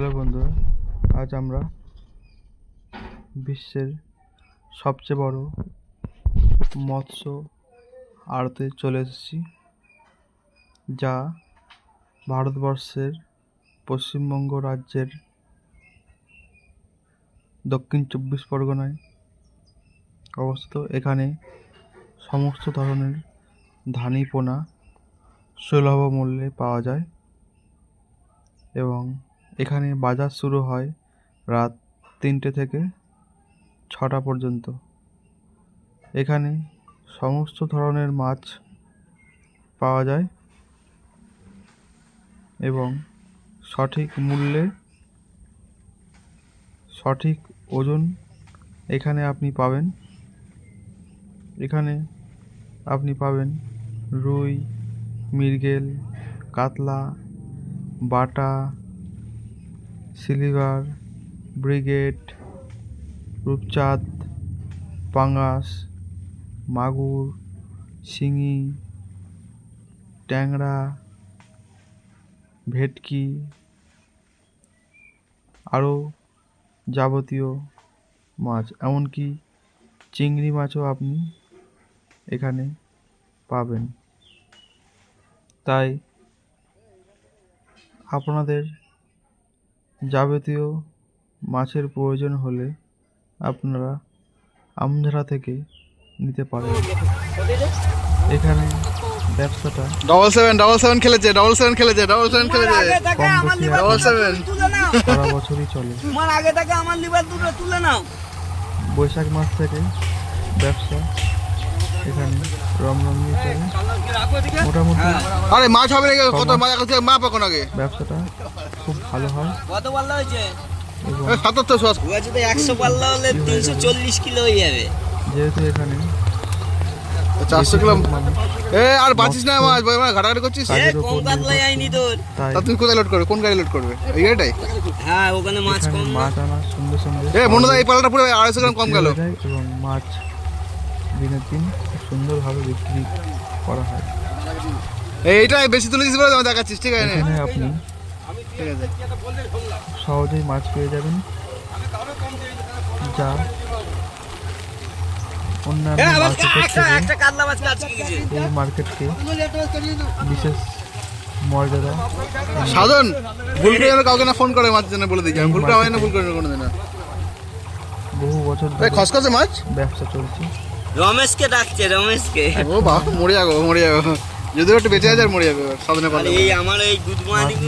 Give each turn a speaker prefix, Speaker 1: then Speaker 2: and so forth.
Speaker 1: Hello বন্ধু আজ আমরা বিশ্বের সবচেয়ে বড় মৎস্য আড়তে চলে এসেছি, যা ভারতবর্ষের পশ্চিমবঙ্গ রাজ্যের দক্ষিণ চব্বিশ পরগনায় অবস্থিত। এখানে সমস্ত ধরনের ধানি পোনা সুলভ মূল্যে পাওয়া যায় এবং এখানে বাজার শুরু হয় রাত তিনটে থেকে ছটা পর্যন্ত। এখানে সমস্ত ধরনের মাছ পাওয়া যায় এবং সঠিক মূল্যে সঠিক ওজন এখানে আপনি পাবেন। এখানে আপনি পাবেন রুই, মৃগেল, কাতলা, বাটা সিলভার, ব্রিগেড, রূপচাঁদ, পাঙ্গাস, মাগুর, শিঙি, ট্যাংরা, ভেটকি আরও যাবতীয় মাছ, এমনকি চিংড়ি মাছও আপনি এখানে পাবেন। তাই আপনাদের যাবতীয় মাছের প্রয়োজন হলে আপনারা আমঝারা থেকে নিতে পারেন। এখানে ব্যবসাটা
Speaker 2: ডবল সেভেন ডবল সেভেন খেলেছে ডবল সেভেন খেলেছে ডবল সেভেন খেলেছে.
Speaker 3: তুলে নাও।
Speaker 1: সারা বছরই চলে।
Speaker 3: তোমার আগে থেকে আমার লিভার দুটো তুলে নাও।
Speaker 1: বৈশাখ মাস থেকে ব্যবসা এখানে রমরমিয়ে চলে। মোটামুটি
Speaker 2: আরে মাছ হবে নাকি? কত মাছ। মাপ এখন আগে।
Speaker 1: ব্যবসাটা খুব ভালো হয়।
Speaker 3: কত পাল্লা হয়েছে?
Speaker 2: সাতাত্তর
Speaker 3: যদি একশো পাল্লা হলে তিনশো চল্লিশ কিলো হয়ে যাবে।
Speaker 1: যেহেতু এখানে
Speaker 2: চারশো কিলো এ আর বাঁচিস না মাছ ভাই ঘাটাঘাটি করছিস?
Speaker 3: কম তোর।
Speaker 2: তা কোথায় লোড করবে? কোন গাড়ি লোড করবে? এই গাড়িটাই?
Speaker 3: হ্যাঁ ওখানে মাছ কম
Speaker 2: এ মনে হয় এই পালাটা পুরো আড়াইশো গ্রাম কম
Speaker 1: বিক্রি
Speaker 2: গেল
Speaker 1: এবং মাছ দিনের দিন খুব সুন্দরভাবে বিক্রি করা হয়।
Speaker 2: এইটাই বেশি তুলে দিস বলে দেখাচ্ছিস ঠিক আছে?
Speaker 1: আপনি
Speaker 2: ঠিক আছে।
Speaker 1: সহজেই মাছ পেয়ে যাবেন। যা। অন্যান্য মার্কেটের থেকে
Speaker 3: একটা কাতলা মাছ আজকে গেছে।
Speaker 1: এই মার্কেটকে বিশেষ মর্যাদা
Speaker 2: সাধন ভুল করে যেন কাউকে না ফোন করে মাছের জন্য বলে দিচ্ছি আমি ভুল করে আমার জন্য ভুল করে কোনো দিন না
Speaker 1: বহু বছর ধরে
Speaker 2: খসখসে মাছ?
Speaker 1: ব্যবসা চলছে।
Speaker 3: রমেশকে ডাকছে রমেশকে।
Speaker 2: ও বাহ মরে যাব মরে যাব। যদি একটু বেঁচে আছে আর মরে যাবে সাধনে
Speaker 3: আর এই আমার এই গুড
Speaker 1: মাছ
Speaker 3: মর্নিং